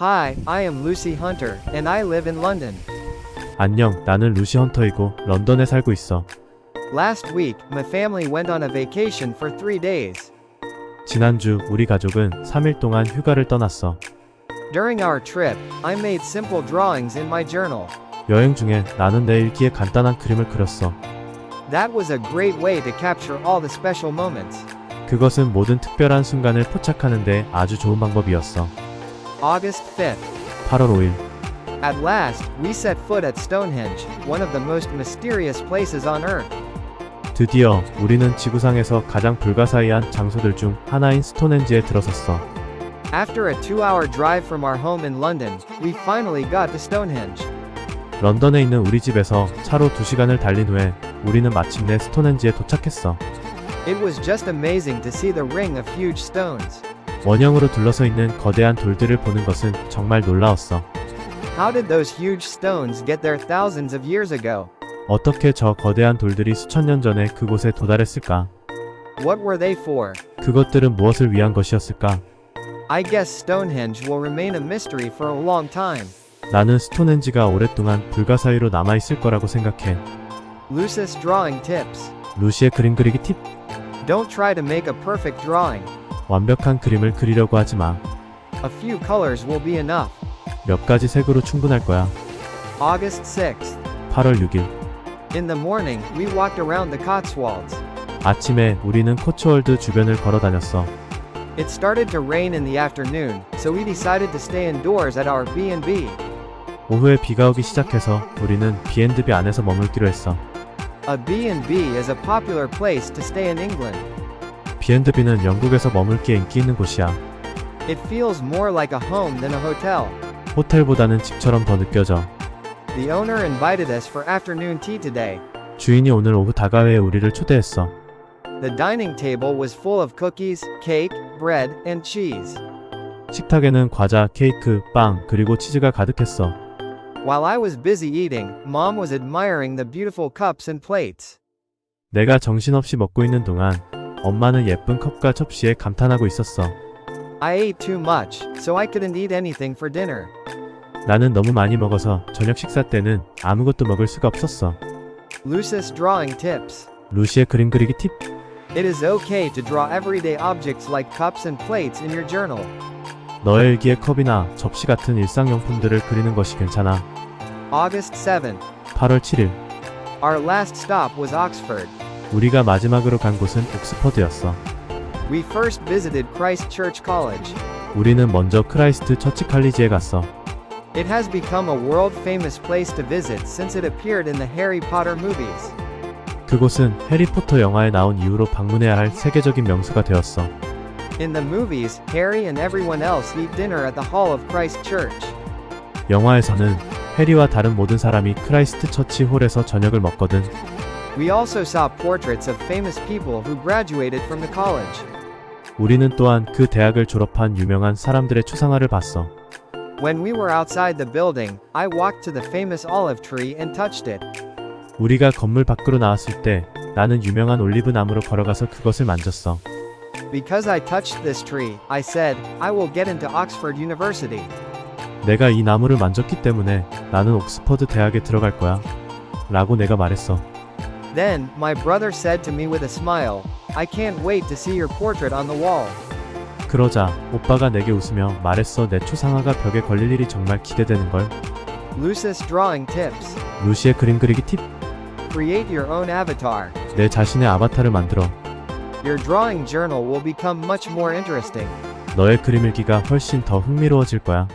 Hi, I am Lucy Hunter, and I live in London. 안녕, 나는 루시 헌터이고 런던에 살고 있어. Last week, my family went on a vacation for three days. 지난주 우리 가족은 3일 동안 휴가를 떠났어. During our trip, I made simple drawings in my journal. 여행 중에 나는 내 일기에 간단한 그림을 그렸어. That was a great way to capture all the special moments. 그것은 모든 특별한 순간을 포착하는데 아주 좋은 방법이었어. August 5th. 8월 5일, At last, we set foot at Stonehenge, one of the most mysterious places on Earth. 드디어 우리는 지구상에서 가장 불가사의한 장소들 중 하나인 스톤헨지에 들어섰어. After a two hour drive from our home in London, we finally got to Stonehenge. 런던에 있는 우리 집에서 차로 2시간을 달린 후에 우리는 마침내 스톤헨지에 도착했어. It was just amazing to see the ring of huge stones. 원형으로 둘러서 있는 거대한 돌들을 보는 것은 정말 놀라웠어. How did those huge stones get there thousands of years ago? 어떻게 저 거대한 돌들이 수천 년 전에 그곳에 도달했을까? What were they for? 그것들은 무엇을 위한 것이었을까? I guess Stonehenge will remain a mystery for a long time. 나는 스톤헨지가 오랫동안 불가사의로 남아있을 거라고 생각해. Lucis drawing tips. 루시의 그림 그리기 팁. Don't try to make a perfect drawing. 완벽한 그림을 그리려고 하지 마. A few colors will be enough. 몇 가지 색으로 충분할 거야. August 6th. 8월 6일. In the morning, we walked around the Cotswolds. 아침에 우리는 코츠월드 주변을 걸어 다녔어. It started to rain in the afternoon, so we decided to stay indoors at our B&B. 오후에 비가 오기 시작해서 우리는 B&B 안에서 머물기로 했어. A B&B is a popular place to stay in England. B&B는 영국에서 머물기에 인기 있는 곳이야. It feels more like a home than a hotel. 호텔보다는 집처럼 더 느껴져. The owner invited us for afternoon tea today. 주인이 오늘 오후 다가회에 우리를 초대했어. The dining table was full of cookies, cake, bread, and cheese. 식탁에는 과자, 케이크, 빵, 그리고 치즈가 가득했어. While I was busy eating, Mom was admiring the beautiful cups and plates. 내가 정신없이 먹고 있는 동안 엄마는 예쁜 컵과 접시에 감탄하고 있었어. I ate too much, so I couldn't eat anything for dinner. 나는 너무 많이 먹어서 저녁 식사 때는 아무것도 먹을 수가 없었어. Lucis drawing tips. 루시의 그림 그리기 팁. It is okay to draw everyday objects like cups and plates in your journal. 너의 일기에 컵이나 접시 같은 일상용품들을 그리는 것이 괜찮아. August 7th. 8월 7일. Our last stop was Oxford. 우리가 마지막으로 간 곳은 옥스퍼드였어. We first visited Christ Church College. 우리는 먼저 크라이스트 처치 칼리지에 갔어. It has become a world famous place to visit since it appeared in the Harry Potter movies. 그곳은 해리포터 영화에 나온 이후로 방문해야 할 세계적인 명소가 되었어. In the movies, Harry and everyone else eat dinner at the hall of Christ Church. 영화에서는 해리와 다른 모든 사람이 크라이스트 처치 홀에서 저녁을 먹거든. We also saw portraits of famous people who graduated from the college. 우리는 또한 그 대학을 졸업한 유명한 사람들의 추상화를 봤어. When we were outside the building, I walked to the famous olive tree and touched it. 우리가 건물 밖으로 나왔을 때 나는 유명한 올리브 나무로 걸어가서 그것을 만졌어. Because I touched this tree, I said, I will get into Oxford University. 내가 이 나무를 만졌기 때문에 나는 옥스퍼드 대학에 들어갈 거야. 라고 내가 말했어. Then, my brother said to me with a smile, I can't wait to see your portrait on the wall. 그러자 오빠가 내게 웃으며 말했어 내 초상화가 벽에 걸릴 일이 정말 기대되는 걸. Lucis drawing tips. 루시의 그림 그리기 팁. Create your own avatar. 내 자신의 아바타를 만들어. Your drawing journal will become much more interesting. 너의 그림 일기가 훨씬 더 흥미로워질 거야.